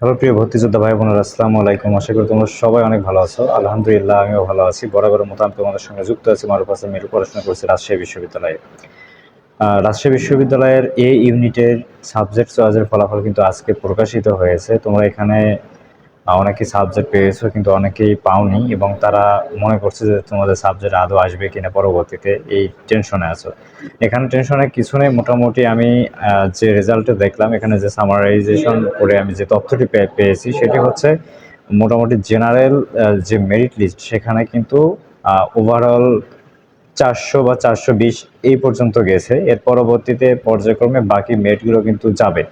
Hello, প্রিয় ভর্তিযোদ্ধা ভাই বোনেরা আসসালামু আলাইকুম। আশা করি তোমরা সবাই অনেক ভালো আছো। আলহামদুলিল্লাহ, আমিও ভালো আছি। বরাবরের মতো আমি তোমাদের সঙ্গে যুক্ত আছি। মারুফ হাসান মিরু, পড়াশোনা করছি রাজশাহী বিশ্ববিদ্যালয়ে। রাজশাহী বিশ্ববিদ্যালয়ের এ ইউনিটের সাবজেক্ট চয়েসের ফলাফল কিন্তু আজকে প্রকাশিত হয়েছে। তোমরা এখানে আহ, অনেকেই সাবজেক্ট পেয়েছ কিন্তু অনেকেই পাওনি এবং তারা মনে করছে যে তোমাদের সাবজেক্ট আদৌ আসবে কিনা পরবর্তীতে এই টেনশনে আছো। এখানে টেনশনে কিছু নেই মোটামুটি আমি যে রেজাল্টে দেখলাম এখানে যে সামারাইজেশন করে আমি যে তথ্যটি পেয়েছি সেটি হচ্ছে মোটামুটি জেনারেল যে মেরিট লিস্ট সেখানে কিন্তু ওভারঅল চারশো বা চারশো বিশ এই পর্যন্ত গেছে। এর পরবর্তীতে পর্যায়ক্রমে বাকি মেরিটগুলো কিন্তু যাবে।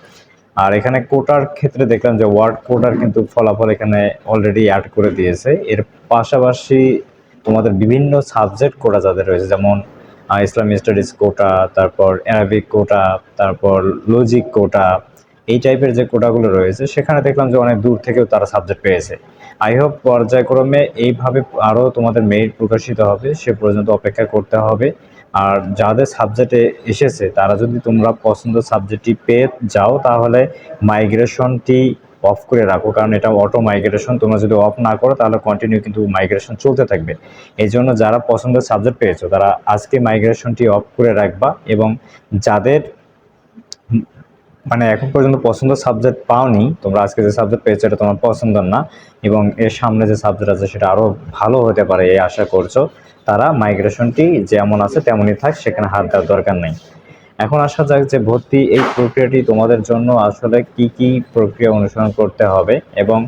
আর এখানে কোটার ক্ষেত্রে দেখলাম যে ওয়ার্ড কোটার কিন্তু ফলাফল এখানে অলরেডি অ্যাড করে দিয়েছে। এর পাশাপাশি তোমাদের বিভিন্ন সাবজেক্ট কোটা যাদের রয়েছে, যেমন ইসলামিক স্টাডিজ কোটা তারপর অ্যারাবিক কোটা তারপর লজিক কোটা এই টাইপের যে কোটাগুলো রয়েছে, সেখানে দেখলাম যে অনেক দূর থেকেও তারা সাবজেক্ট পেয়েছে। আই হোপ পর্যায়ক্রমে এইভাবে আরও তোমাদের মেরিট প্রকাশিত হবে, সে পর্যন্ত অপেক্ষা করতে হবে। আর যাদের সাবজেক্টে এসেছে, তারা যদি তোমরা পছন্দ সাবজেক্টটি পেয়ে যাও, তাহলে মাইগ্রেশনটি অফ করে রাখো। কারণ এটা অটো মাইগ্রেশন তোমরা যদি অফ না করো, তাহলে কন্টিনিউ কিন্তু মাইগ্রেশন চলতে থাকবে। এই জন্য যারা পছন্দের সাবজেক্ট পেয়েছ, তারা আজকে মাইগ্রেশনটি অফ করে রাখবা এবং যাদের মানে এখন পর্যন্ত পছন্দ সাবজেক্ট পাওনি। তোমরা আজকে যে সাবজেক্ট পেয়েছ এটা তোমার পছন্দ না। এবং এর সামনে যে সাবজেক্ট আছে সেটা আরও ভালো হতে পারে এই আশা করছ। তারা মাইগ্রেশনটি যেমন আছে তেমনই থাক, সেখানে হাত দেওয়ার দরকার নেই। এখন আসা যাক যে ভর্তি এই প্রক্রিয়াটি তোমাদের জন্য আসলে কি কি প্রক্রিয়া অনুসরণ করতে হবে এবং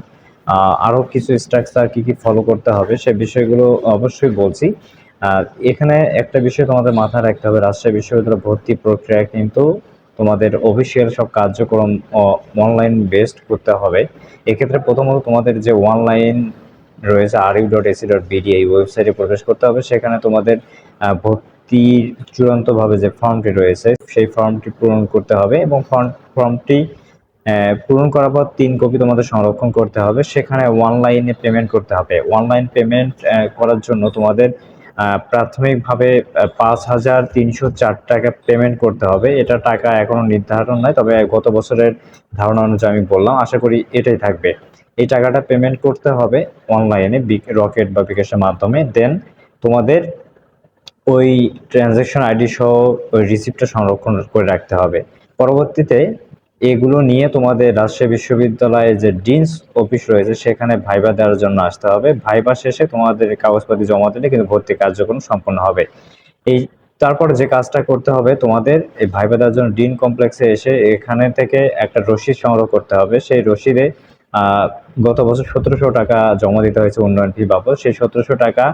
আরও কিছু স্ট্রাকচার কি কি ফলো করতে হবে সে বিষয়গুলো অবশ্যই বলছি। এখানে একটা বিষয় তোমাদের মাথায় রাখতে হবে। রাজশাহী বিশ্ববিদ্যালয় ভর্তি প্রক্রিয়া কিন্তু তোমাদের অফিসিয়াল সব কার্যক্রম অনলাইন বেসড করতে হবে। এক্ষেত্রে প্রথমত তোমাদের যে অনলাইন রয়েছে R U dot AC dot BD এই ওয়েবসাইটে প্রবেশ করতে হবে। সেখানে তোমাদের ভর্তির চূড়ান্তভাবে যে ফর্মটি রয়েছে, সেই ফর্মটি পূরণ করতে হবে এবং ফর্ম ফর্মটি পূরণ করার পর তিন কপি তোমাদের সংরক্ষণ করতে হবে। সেখানে অনলাইনে পেমেন্ট করতে হবে। অনলাইন পেমেন্ট করার জন্য তোমাদের প্রাথমিকভাবে পাঁচ হাজার তিনশো চার টাকা পেমেন্ট করতে হবে। এটা টাকা এখনও নির্ধারণ নয়, তবে গত বছরের ধারণা অনুযায়ী আমি বললাম, আশা করি এটাই থাকবে। এই টাকাটা পেমেন্ট করতে হবে অনলাইনে রকেট বা বিকাশের মাধ্যমে। দেন তোমাদের ওই ট্রানজ্যাকশন আইডি সহ ওই রিসিপ্টটা সংরক্ষণ করে রাখতে হবে। পরবর্তীতে এগুলো নিয়ে তোমাদের রাজশাহী বিশ্ববিদ্যালয়ে যে ডিনস অফিস রয়েছে, সেখানে ভাইবা দেওয়ার জন্য আসতে হবে। ভাইবা শেষে তোমাদের কাগজপাতি জমা দিলে কিন্তু ভর্তি কার্যক্রম সম্পন্ন হবে। এই, তারপর যে কাজটা করতে হবে তোমাদের, এই ভাইবা দেওয়ার জন্য ডিন কমপ্লেক্সে এসে এখানে থেকে একটা রসিদ সংগ্রহ করতে হবে। সেই রসিদে গত বছর সতেরোশো টাকা জমা দিতে হয়েছে উন্নয়ন ফি বাবদ। সেই সতেরোশো টাকা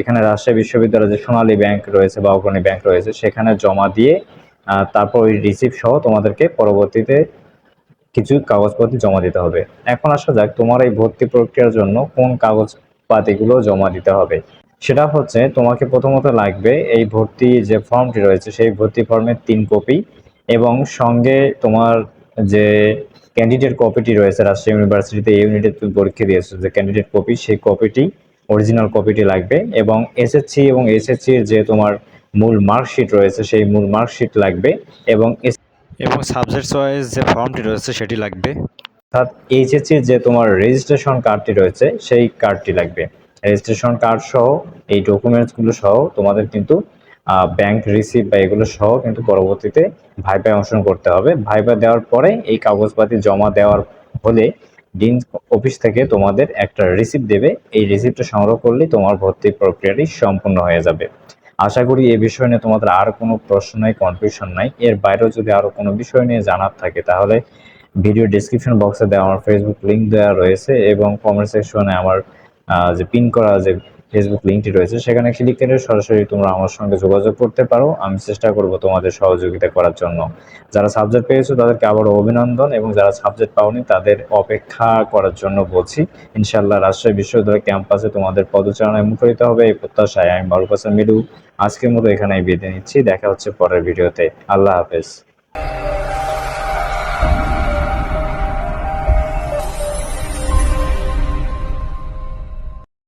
এখানে রাজশাহী বিশ্ববিদ্যালয়ে যে সোনালী ব্যাংক রয়েছে বা অগ্রণী ব্যাংক রয়েছে, সেখানে জমা দিয়ে তারপর ওই রিসিপ্ট সহ তোমাদেরকে পরবর্তীতে কিছু কাগজপত্র জমা দিতে হবে। এখন আসা যাক তোমার এই ভর্তি প্রক্রিয়ার জন্য কোন কাগজপাতিগুলো জমা দিতে হবে। সেটা হচ্ছে তোমাকে প্রথমত লাগবে এই ভর্তি যে ফর্মটি রয়েছে, সেই ভর্তি ফর্মের তিন কপি এবং সঙ্গে তোমার যে ক্যান্ডিডেট কপিটি রয়েছে রাজশাহী ইউনিভার্সিটিতে এই ইউনিটে তুমি পরীক্ষা দিয়েছ যে ক্যান্ডিডেট কপি সেই কপিটি অরিজিনাল কপিটি লাগবে এবং এসএসসি এবং এসএসসির যে তোমার মূল মার্কশিট রয়েছে সেই মূল মার্কশিট লাগবে এবং এবং সাবজেক্ট ওয়াইজ যে ফর্মটি রয়েছে সেটি লাগবে। অর্থাৎ এইচএসসির যে তোমার রেজিস্ট্রেশন কার্ডটি রয়েছে সেই কার্ডটি লাগবে। রেজিস্ট্রেশন কার্ড সহ এই ডকুমেন্টসগুলো সহ তোমাদের কিন্তু ব্যাংক রিসিপ্ট বা এগুলো সহ কিন্তু পরবর্তীতে ভাইবায় অংশগ্রহণ করতে হবে। ভাইবা দেওয়ার পরে এই কাগজপাতি জমা দেওয়ার হলে ডিন অফিস থেকে তোমাদের একটা রিসিপ্ট দেবে। এই রিসিপ্টটা সংগ্রহ করলেই তোমার ভর্তি প্রক্রিয়াটি সম্পূর্ণ হয়ে যাবে। আশা করি এই বিষয় নিয়ে তোমাদের আর কোনো প্রশ্ন নাই কনফিউশন নাই। এর বাইরেও যদি আরও কোনো বিষয় নিয়ে জানার থাকে, তাহলে ভিডিও ডিসক্রিপশন বক্সে দেওয়া আমার ফেসবুক লিংক দেওয়া রয়েছে এবং কমেন্ট সেকশনে আমার যে পিন করা যে ফেসবুক লিঙ্কটি রয়েছে, সেখানে ক্লিক করে সরাসরি তোমরা আমার সঙ্গে যোগাযোগ করতে পারো। আমি চেষ্টা করব তোমাদের সহযোগিতা করার জন্য। যারা সাবজেক্ট পেয়েছ, তাদেরকে আবারও অভিনন্দন এবং যারা সাবজেক্ট পাওনি, তাদের অপেক্ষা করার জন্য বলছি ইনশাল্লাহ রাজশাহী বিশ্ববিদ্যালয় ক্যাম্পাসে তোমাদের পদচারণায় মুখরিত হবে এই প্রত্যাশায়। আমি মারুফ হাসান মিডু, আজকের মতো এখানেই বিদায় নিচ্ছি। দেখা হচ্ছে পরের ভিডিওতে। আল্লাহ হাফেজ।